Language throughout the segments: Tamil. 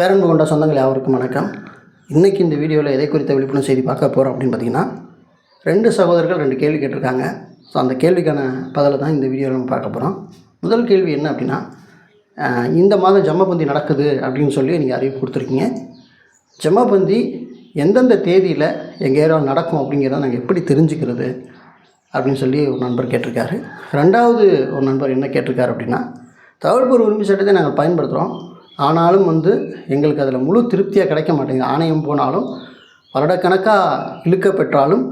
பேரன்பு கொண்ட சொந்தங்கள் யாவருக்கும் வணக்கம். இன்றைக்கி இந்த வீடியோவில் எதை குறித்த விழிப்புணர்வு செய்தி பார்க்க போகிறோம் அப்படின்னு பார்த்தீங்கன்னா ரெண்டு சகோதரர்கள் ரெண்டு கேள்வி கேட்டிருக்காங்க. ஸோ அந்த கேள்விக்கான பதிலை தான் இந்த வீடியோவில் நம்ம பார்க்க போகிறோம் முதல் கேள்வி என்ன அப்படின்னா இந்த மாதம் ஜம்மபந்தி நடக்குது அப்படின்னு சொல்லி நீங்கள் அறிவிப்பு கொடுத்துருக்கீங்க. ஜம்மபந்தி எந்தெந்த தேதியில் எங்கள் ஏரியாவில் நடக்கும் அப்படிங்கிறத நாங்கள் எப்படி தெரிஞ்சுக்கிறது அப்படின்னு சொல்லி ஒரு நண்பர் கேட்டிருக்காரு. ரெண்டாவது ஒரு நண்பர் என்ன கேட்டிருக்காரு அப்படின்னா தகவல்பூர்வ உரிமை சட்டத்தை நாங்கள் பயன்படுத்துகிறோம் ஆனாலும் வந்து எங்களுக்கு அதில் முழு திருப்தியாக கிடைக்க மாட்டேங்குது. ஆணையம் போனாலும் வருடக்கணக்காக இழுக்க பெற்றாலும்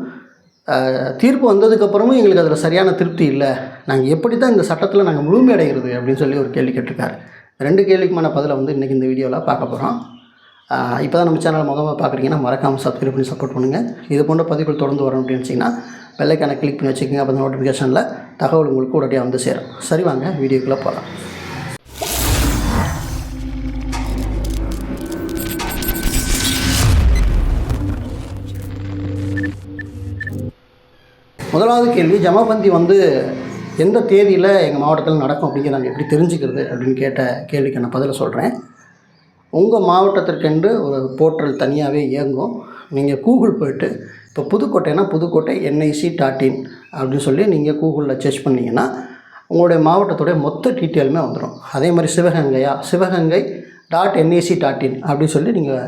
தீர்ப்பு வந்ததுக்கப்புறமும் எங்களுக்கு அதில் சரியான திருப்தி இல்லை. நாங்கள் எப்படி தான் இந்த சட்டத்தில் நாங்கள் முழுமையடைகிறது அப்படின்னு சொல்லி ஒரு கேள்வி கேட்டிருக்காரு. ரெண்டு கேள்விக்குமான பதிலை வந்து இன்றைக்கி இந்த வீடியோவில் பார்க்க போகிறோம் இப்போ தான் நம்ம சேனல் முகமாக பார்க்குறீங்கன்னா மறக்காமல் சப்ஸ்கிரைப் பண்ணி சப்போர்ட் பண்ணுங்கள் இது போன்ற பதிவுகள் தொடர்ந்து வரணும் அப்படின்னு வச்சிங்கன்னா வெள்ளைக்கான கிளிக் பண்ணி வச்சுக்கோங்க. அப்போ நோட்டிஃபிகேஷனில் தகவல் உங்களுக்கு உடனடியாக வந்து சேரும். சரி வாங்க வீடியோக்குள்ளே போகலாம் முதலாவது கேள்வி ஜமாபந்தி வந்து எந்த தேதியில் எங்கள் மாவட்டத்தில் நடக்கும் அப்படிங்கிறத நாங்கள் எப்படி தெரிஞ்சுக்கிறது அப்படின்னு கேட்ட கேள்விக்கு நான் பதிலை சொல்கிறேன் உங்கள் மாவட்டத்திற்கென்று ஒரு போர்ட்டல் தனியாகவே இயங்கும். நீங்கள் கூகுள் போயிட்டு இப்போ புதுக்கோட்டைனா புதுக்கோட்டை என்ஐசி டாட் இன் அப்படின்னு சொல்லி நீங்கள் கூகுளில் சர்ச் பண்ணிங்கன்னா உங்களுடைய மாவட்டத்துடைய மொத்த டீட்டெயிலுமே வந்துடும் அதே மாதிரி சிவகங்கையா Sivaganga dot NIC dot in அப்படின்னு சொல்லி நீங்கள்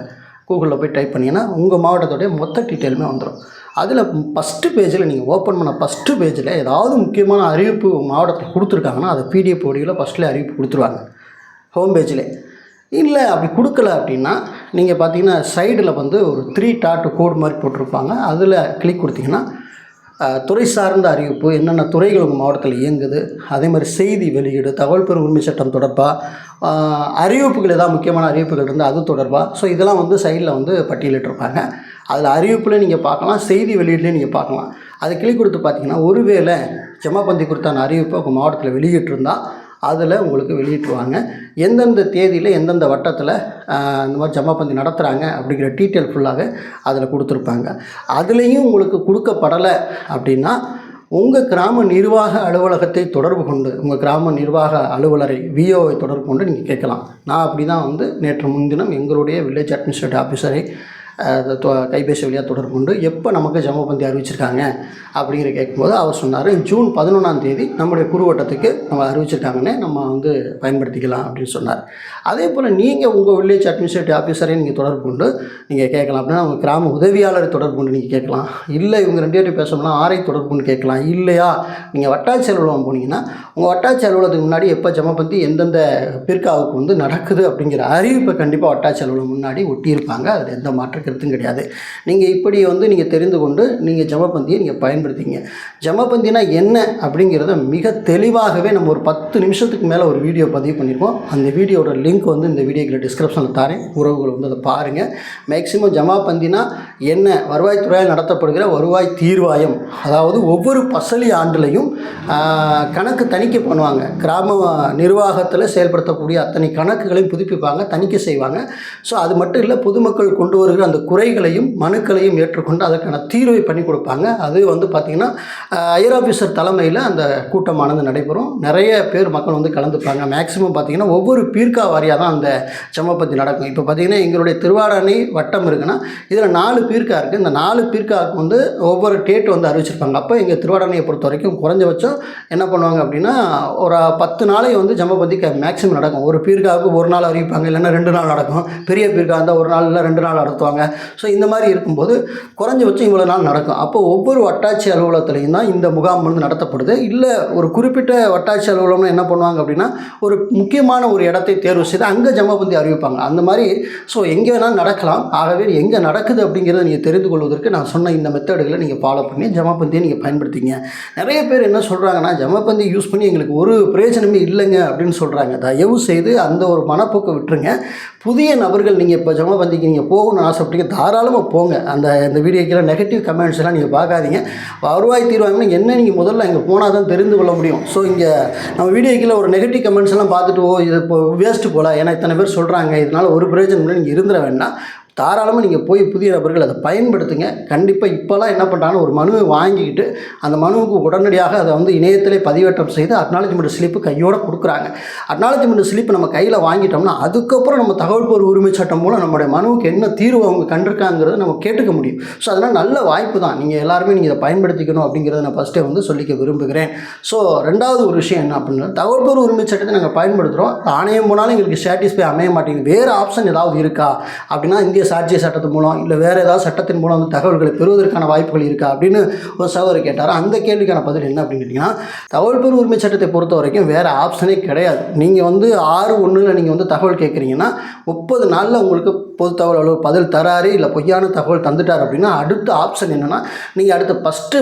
கூகுளில் போய் டைப் பண்ணிங்கன்னா உங்கள் மாவட்டத்துடைய மொத்த டீட்டெயிலுமே வந்துடும் அதில் ஃபஸ்ட்டு பேஜில் நீங்கள் ஓப்பன் பண்ண ஃபஸ்ட்டு பேஜில் ஏதாவது முக்கியமான அறிவிப்பு மாவட்டத்தில் கொடுத்துருக்காங்கன்னா அதை பிடிஎஃப் வடிவில் ஃபஸ்ட்டில் அறிவிப்பு கொடுத்துருவாங்க. ஹோம் பேஜில் இல்லை அப்படி கொடுக்கல அப்படின்னா நீங்கள் பார்த்தீங்கன்னா சைடில் வந்து ஒரு த்ரீ டாட் கோடு மாதிரி போட்டிருப்பாங்க. அதில் கிளிக் கொடுத்தீங்கன்னா துறை சார்ந்த அறிவிப்பு என்னென்ன துறைகள் உங்கள் மாவட்டத்தில் இயங்குது அதே மாதிரி செய்தி வெளியீடு தகவல் பெறும் உரிமை சட்டம் தொடர்பாக அறிவிப்புகள் ஏதாவது முக்கியமான அறிவிப்புகள் இருந்தால் அது தொடர்பாக ஸோ இதெல்லாம் வந்து சைடில் வந்து பட்டியலிட்டிருப்பாங்க அதில் அறிவிப்பில் நீங்கள் பார்க்கலாம் செய்தி வெளியீடுலேயும் நீங்கள் பார்க்கலாம். அதை கிளிக் கொடுத்து பார்த்தீங்கன்னா ஒருவேளை ஜமாபந்தி குறித்தான அறிவிப்பை உங்கள் மாவட்டத்தில் வெளியிட்டிருந்தால் அதில் உங்களுக்கு வெளியிட்டுருவாங்க. எந்தெந்த தேதியில் எந்தெந்த வட்டத்தில் இந்த மாதிரி ஜமாபந்தி நடத்துகிறாங்க அப்படிங்கிற டீட்டெயில் ஃபுல்லாக அதில் கொடுத்துருப்பாங்க. அதுலேயும் உங்களுக்கு கொடுக்கப்படலை அப்படின்னா உங்கள் கிராம நிர்வாக அலுவலகத்தை தொடர்பு கொண்டு உங்கள் கிராம நிர்வாக அலுவலரை விஓவை தொடர்பு கொண்டு நீங்கள் கேட்கலாம். நான் அப்படி தான் வந்து நேற்று முன்தினம் எங்களுடைய வில்லேஜ் அட்மினிஸ்ட்ரேட்டிவ் ஆஃபீஸரை கைபேசி வழியாக தொடர்பு கொண்டு எப்போ நமக்கு ஜமபந்தி அறிவிச்சிருக்காங்க அப்படிங்கிற கேட்கும்போது அவர் சொன்னார் ஜூன் பதினொன்றாம் தேதி நம்முடைய குறுவட்டத்துக்கு நம்ம அறிவிச்சிருக்காங்கன்னு நம்ம வந்து பயன்படுத்திக்கலாம் அப்படின்னு சொன்னார். அதே போல் நீங்கள் உங்கள் வில்லேஜ் அட்மினிஸ்ட்ரேட்டிவ் ஆஃபீஸரையும் நீங்கள் தொடர்பு கொண்டு நீங்கள் கேட்கலாம். அப்படின்னா உங்கள் கிராம உதவியாளரை தொடர்பு கொண்டு நீங்கள் கேட்கலாம். இல்லை இவங்க ரெண்டு பேரும் பேசணும்னா ஆரை தொடர்பு கொண்டு கேட்கலாம். இல்லையா? நீங்கள் வட்டாட்சி அலுவலகம் போனீங்கன்னா உங்கள் வட்டாட்சி அலுவலகத்துக்கு முன்னாடி எப்போ ஜமபந்தி எந்தெந்த பிற்காவுக்கு வந்து நடக்குது அப்படிங்கிற அறிவிப்பை கண்டிப்பாக வட்டாட்சி அலுவலகம் முன்னாடி ஒட்டியிருப்பாங்க. அதில் எந்த மாற்று கருத்தும் கிடையாது. நீங்கள் இப்படி வந்து நீங்கள் தெரிந்து கொண்டு நீங்கள் ஜமபந்தியை நீங்கள் பயன்படுத்திங்க ஜமபந்தினா என்ன அப்படிங்கிறத மிக தெளிவாகவே நம்ம ஒரு பத்து நிமிஷத்துக்கு மேலே ஒரு வீடியோ பதிவு பண்ணியிருக்கோம் அந்த வீடியோட லிங்க் வந்து இந்த வீடியோக்கில் டிஸ்கிரிப்ஷனில் தரேன். உறவுகள் வந்து அதை பாருங்கள் மேக்சிமம் ஜமாபந்தினா என்ன? வருவாய்த்துறையால் நடத்தப்படுகிற வருவாய் தீர்வாயம். அதாவது ஒவ்வொரு பசலி ஆண்டுலையும் கணக்கு தணிக்கை பண்ணுவாங்க. கிராம நிர்வாகத்தில் செயல்படுத்தக்கூடிய அத்தனை கணக்குகளையும் புதுப்பிப்பாங்க தணிக்கை செய்வாங்க. ஸோ அது மட்டும் இல்லை பொதுமக்கள் கொண்டு வருகிற அந்த குறைகளையும் மனுக்களையும் ஏற்றுக்கொண்டு அதற்கான தீர்வை பண்ணி கொடுப்பாங்க. அது வந்து பார்த்திங்கன்னா ஐயர் ஆஃபீஸர் தலைமையில் அந்த கூட்டமானது நடைபெறும். நிறைய பேர் மக்கள் வந்து கலந்துப்பாங்க. மேக்ஸிமம் பார்த்திங்கன்னா ஒவ்வொரு பீர்க்கா வாரியாக தான் அந்த ஜம்மபந்தி நடக்கும். இப்போ பார்த்திங்கன்னா எங்களுடைய திருவாரணி வட்டம் இருக்குன்னா இதில் நாலு பீர்க்கா இருக்குது இந்த நாலு பீர்க்காவுக்கு வந்து ஒவ்வொரு டேட் வந்து அறிவிச்சிருப்பாங்க. அப்போ எங்கள் திருவாரணையை பொறுத்த வரைக்கும் குறைஞ்சபட்சம் என்ன பண்ணுவாங்க அப்படின்னா ஒரு பத்து நாளை வந்து ஜம்மபந்தி மேக்ஸிமம் நடக்கும். ஒரு பீர்க்காவுக்கு ஒரு நாள் அறிவிப்பாங்க இல்லைன்னா ரெண்டு நாள் நடக்கும். பெரிய பீர்க்கா இருந்தால் ஒரு நாள் இல்லை ரெண்டு நாள் நடத்துவாங்க. ஸோ இந்த மாதிரி இருக்கும்போது குறைஞ்சபட்சம் இவ்வளோ நாள் நடக்கும். அப்போ ஒவ்வொரு வட்டாட்சி அலுவலகத்துலையும் தான் இந்த முகாம் வந்து நடத்தப்படுது. இல்லை ஒரு குறிப்பிட்ட வட்டாட்சி அலுவலகம்னு என்ன பண்ணுவாங்க அப்படின்னா ஒரு முக்கியமான ஒரு இடத்தை தேர்வு செய்து அங்கே ஜமபந்தி அறிவிப்பாங்க. அந்த மாதிரி ஸோ எங்கே வேணாலும் நடக்கலாம். ஆகவே எங்கே நடக்குது அப்படிங்கிறத நீங்கள் தெரிந்து கொள்வதற்கு நான் சொன்ன இந்த மெத்தடுகளை நீங்கள் ஃபாலோ பண்ணி ஜமபந்தியை நீங்கள் பயன்படுத்திங்க. நிறைய பேர் என்ன சொல்கிறாங்கன்னா ஜமபந்தி யூஸ் பண்ணி எங்களுக்கு ஒரு பிரயோஜனமே இல்லைங்க அப்படின்னு சொல்கிறாங்க தயவு செய்து அந்த ஒரு மனப்போக்கை விட்டுருங்க. புதிய நபர்கள் நீங்கள் இப்போ ஜமபந்திக்கு நீங்கள் போகணும்னு ஆசைப்பட்டீங்க தாராளமாக போங்க. அந்த இந்த வீடியோக்கெல்லாம் நெகட்டிவ் கமெண்ட்ஸ் எல்லாம் நீங்கள் பார்க்காதீங்க. வருவாய் தீர்வாங்கன்னா என்ன நீங்கள் முதல்ல இங்கே போனால் தான் தெரிந்து கொள்ள முடியும். ஸோ இங்கே நம்ம வீடியோக்கில் ஒரு நெகட்டிவ் கமெண்ட்ஸ் எல்லாம் பார்த்துட்டு ஓ இது இப்போ வேஸ்ட்டு போகல ஏன்னா இத்தனை பேர் சொல்கிறாங்க இதனால் ஒரு பிரயோஜனம் இல்லை. நீங்கள் இருந்துட வேண்டாம். தாராளமாக நீங்கள் போய் புதிய நபர்கள் அதை பயன்படுத்துங்க. கண்டிப்பாக இப்போல்லாம் என்ன பண்ணுறாங்கன்னா ஒரு மனுவை வாங்கிக்கிட்டு அந்த மனுவுக்கு உடனடியாக அதை வந்து இணையத்திலே பதிவேற்றம் செய்து அக்னாலஜ்மெண்ட் ஸ்லிப்பு கையோடு கொடுக்குறாங்க. அக்னாலஜ்மெண்ட் ஸ்லிப் நம்ம கையில் வாங்கிட்டோம்னா அதுக்கப்புறம் நம்ம தகவல் பொருள் உரிமை சட்டம் மூலம் நம்மளுடைய மனுவுக்கு என்ன தீர்வு அவங்க கண்டிருக்காங்கிறத நம்ம கேட்டுக்க முடியும். ஸோ அதனால் நல்ல வாய்ப்பு தான். நீங்கள் எல்லாருமே நீங்கள் இதை பயன்படுத்திக்கணும் அப்படிங்கிறத நான் ஃபஸ்ட்டே வந்து சொல்லிக்க விரும்புகிறேன். ஸோ ரெண்டாவது ஒரு விஷயம் என்ன அப்படின்னா தகவல் பொருள் உரிமை சட்டத்தை நாங்கள் பயன்படுத்துகிறோம் ஆணையம் போனாலும் எங்களுக்கு சாட்டிஸ்ஃபை அமைய மாட்டேங்குது. வேறு ஆப்ஷன் ஏதாவது இருக்கா? அப்படின்னா இந்திய சாட்சிய சட்டத்தின் மூலம் இல்லை வேறு ஏதாவது சட்டத்தின் மூலம் வந்து தகவல்களை பெறுவதற்கான வாய்ப்புகள் இருக்கா அப்படின்னு ஒரு சகோதரர் கேட்டார்? அந்த கேள்விக்கான பதில் என்ன அப்படின்னு கேட்டிங்கன்னா தகவல் பெறும் உரிமை சட்டத்தை பொறுத்த வரைக்கும் வேறு ஆப்ஷனே கிடையாது. நீங்கள் வந்து ஆறு ஒன்றில் நீங்கள் வந்து தகவல் கேட்குறீங்கன்னா முப்பது நாளில் உங்களுக்கு பொது தகவல் அலுவலர் பதில் தராரு இல்லை பொய்யான தகவல் தந்துட்டார் அப்படின்னா அடுத்த ஆப்ஷன் என்னென்னா நீங்கள் அடுத்த ஃபஸ்ட்டு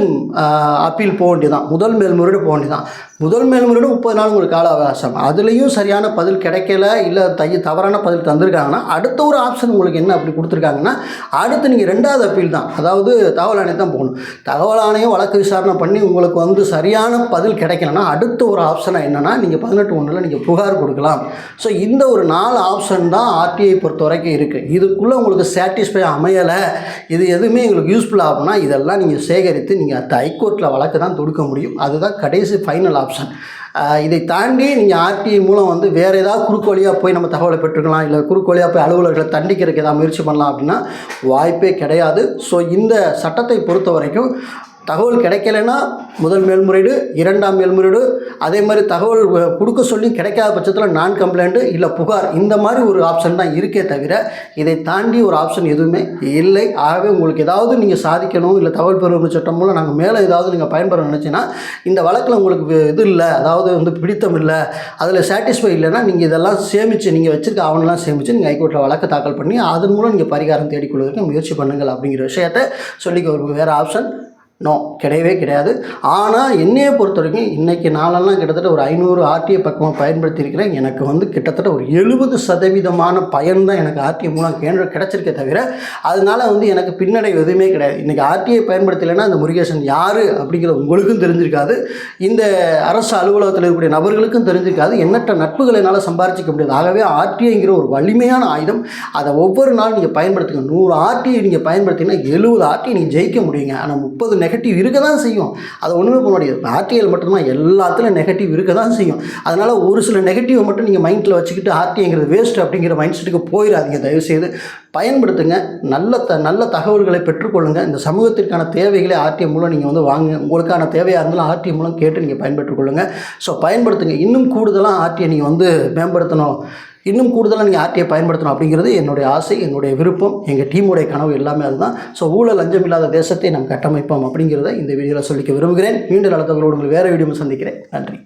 அப்பீல் போக வேண்டியதான் முதல் மேல்முறையீடு போக வேண்டியதான் முதல் மேல்முறையோடு முப்பது நாள் உங்களுக்கு கால அவகாசம். அதுலேயும் சரியான பதில் கிடைக்கல இல்லை தைய தவறான பதில் தந்திருக்காங்கன்னா அடுத்த ஒரு ஆப்ஷன் உங்களுக்கு என்ன அப்படி கொடுத்துருக்காங்கன்னா அடுத்து நீங்கள் ரெண்டாவது அப்பீல் தான். அதாவது தகவல் ஆணையம் தான் போகணும். தகவல் ஆணையம் வழக்கு விசாரணை பண்ணி உங்களுக்கு வந்து சரியான பதில் கிடைக்கலன்னா அடுத்த ஒரு ஆப்ஷனாக என்னென்னா நீங்கள் பதினெட்டு ஒன்றில் நீங்கள் புகார் கொடுக்கலாம். ஸோ இந்த ஒரு நாலு ஆப்ஷன் தான் ஆர்டிஐ பொறுத்த வரைக்கும் இருக்குது இதுக்குள்ளே உங்களுக்கு சாட்டிஸ்ஃபை அமையலை இது எதுவுமே எங்களுக்கு யூஸ்ஃபுல் ஆகும்னா இதெல்லாம் நீங்கள் சேகரித்து நீங்கள் அந்த ஹைகோர்ட்டில் வழக்கு தான் தொடுக்க முடியும். அதுதான் கடைசி ஃபைனல் ஆப்ஷன் இதை தாண்டி நீங்கள் ஆர்டிஐ மூலம் வந்து வேறு ஏதாவது குறுக்கு வழியாக போய் நம்ம தகவலை பெற்றுக்கலாம் இல்லை குறுக்கு வழியாக போய் அலுவலர்களை தண்டிக்கிறதுக்கு ஏதாவது முயற்சி பண்ணலாம் அப்படின்னா வாய்ப்பே கிடையாது. ஸோ இந்த சட்டத்தை பொறுத்த வரைக்கும் தகவல் கிடைக்கலன்னா முதல் மேல்முறையீடு இரண்டாம் மேல்முறையீடு. அதே மாதிரி தகவல் கொடுக்க சொல்லி கிடைக்காத பட்சத்தில் நான் கம்ப்ளைண்ட்டு இல்லை புகார் இந்த மாதிரி ஒரு ஆப்ஷன் தான் இருக்கே தவிர இதை தாண்டி ஒரு ஆப்ஷன் எதுவுமே இல்லை. ஆகவே உங்களுக்கு ஏதாவது நீங்கள் சாதிக்கணும் இல்லை தகவல் பெறும் சட்டம் மூலம் நாங்கள் மேலே ஏதாவது நீங்கள் பயன்பெற நினச்சின்னா இந்த வழக்கில் உங்களுக்கு இது இல்லை அதாவது வந்து பிடித்தம் இல்லை அதில் சாட்டிஸ்ஃபை இல்லைன்னா நீங்கள் இதெல்லாம் சேமித்து நீங்கள் வச்சுருக்க ஆவணம்லாம் சேமித்து நீங்கள் ஹைகோர்ட்டில் வழக்கு தாக்கல் பண்ணி அதன் மூலம் நீங்கள் பரிகாரம் தேடிக்கொள்வதற்கு முயற்சி பண்ணுங்கள் அப்படிங்கிற விஷயத்தை சொல்லிக்க ஒரு வேறு ஆப்ஷன் நோ கிடையவே கிடையாது. ஆனால் என்னையை பொறுத்த வரைக்கும் இன்றைக்கி நாளெல்லாம் கிட்டத்தட்ட ஒரு ஐநூறு ஆர்டிஐ பக்கமாக பயன்படுத்தியிருக்கிறேன். எனக்கு வந்து கிட்டத்தட்ட ஒரு எழுபது சதவீதமான பயன் தான் எனக்கு ஆர்டிஐ மூலம் கேன்ற கிடச்சிருக்கே தவிர அதனால் வந்து எனக்கு பின்னடைவு எதுவுமே கிடையாது. இன்றைக்கி ஆர்டிஐ பயன்படுத்தலைன்னா அந்த முருகேசன் யார் அப்படிங்கிற உங்களுக்கும் தெரிஞ்சிருக்காது. இந்த அரசு அலுவலகத்தில் இருக்கக்கூடிய நபர்களுக்கும் தெரிஞ்சிருக்காது. எண்ணற்ற நட்புகளை என்னால் சம்பாரிச்சிக்க முடியாது. ஆகவே ஆர்டிஐங்கிற ஒரு வலிமையான ஆயுதம். அதை ஒவ்வொரு நாள் நீங்கள் பயன்படுத்துங்க. நூறு ஆர்டிஐ நீங்கள் பயன்படுத்திங்கன்னா எழுபது ஆர்டிஐ நீங்கள் ஜெயிக்க முடியுங்க. ஆனால் முப்பது நெகட்டிவ் இருக்க தான் செய்யும். அது ஒன்றுமே பண்ண முடியாது. ஆர்டிஐயில் மட்டும்தான் எல்லாத்துலையும் நெகட்டிவ் இருக்க தான் செய்யும். அதனால் ஒரு சில நெகட்டிவை மட்டும் நீங்கள் மைண்டில் வச்சுக்கிட்டு ஆர்டிஐங்கிறது வேஸ்ட் அப்படிங்கிற மைண்ட் செட்டுக்கு போயிடாதீங்க. தயவுசெய்து பயன்படுத்துங்க. நல்ல த நல்ல தகவல்களை பெற்றுக்கொள்ளுங்கள் இந்த சமூகத்திற்கான தேவைகளை ஆர்டிஎம் மூலம் நீங்கள் வந்து வாங்க உங்களுக்கான தேவையாக இருந்தாலும் ஆர்டிஎம் மூலம் கேட்டு நீங்கள் பயன்பெற்றுக்கொள்ளுங்கள் ஸோ பயன்படுத்துங்க. இன்னும் கூடுதலாக ஆர்டிஐ நீங்கள் வந்து மேம்படுத்தணும். இன்னும் கூடுதலாக நீங்கள் ஆர்டிஐ பயன்படுத்தணும் அப்படிங்கிறது என்னுடைய ஆசை என்னுடைய விருப்பம் எங்கள் டீமுடைய கனவு எல்லாமே அதுதான். ஸோ ஊழல் லஞ்சம் இல்லாத தேசத்தை நாம் கட்டமைப்போம் அப்படிங்கிறத இந்த வீடியோவில் சொல்லிக்க விரும்புகிறேன். மீண்டும் நல்ல தகவலோடு உங்களை வேறு வீடியோ சந்திக்கிறேன். நன்றி.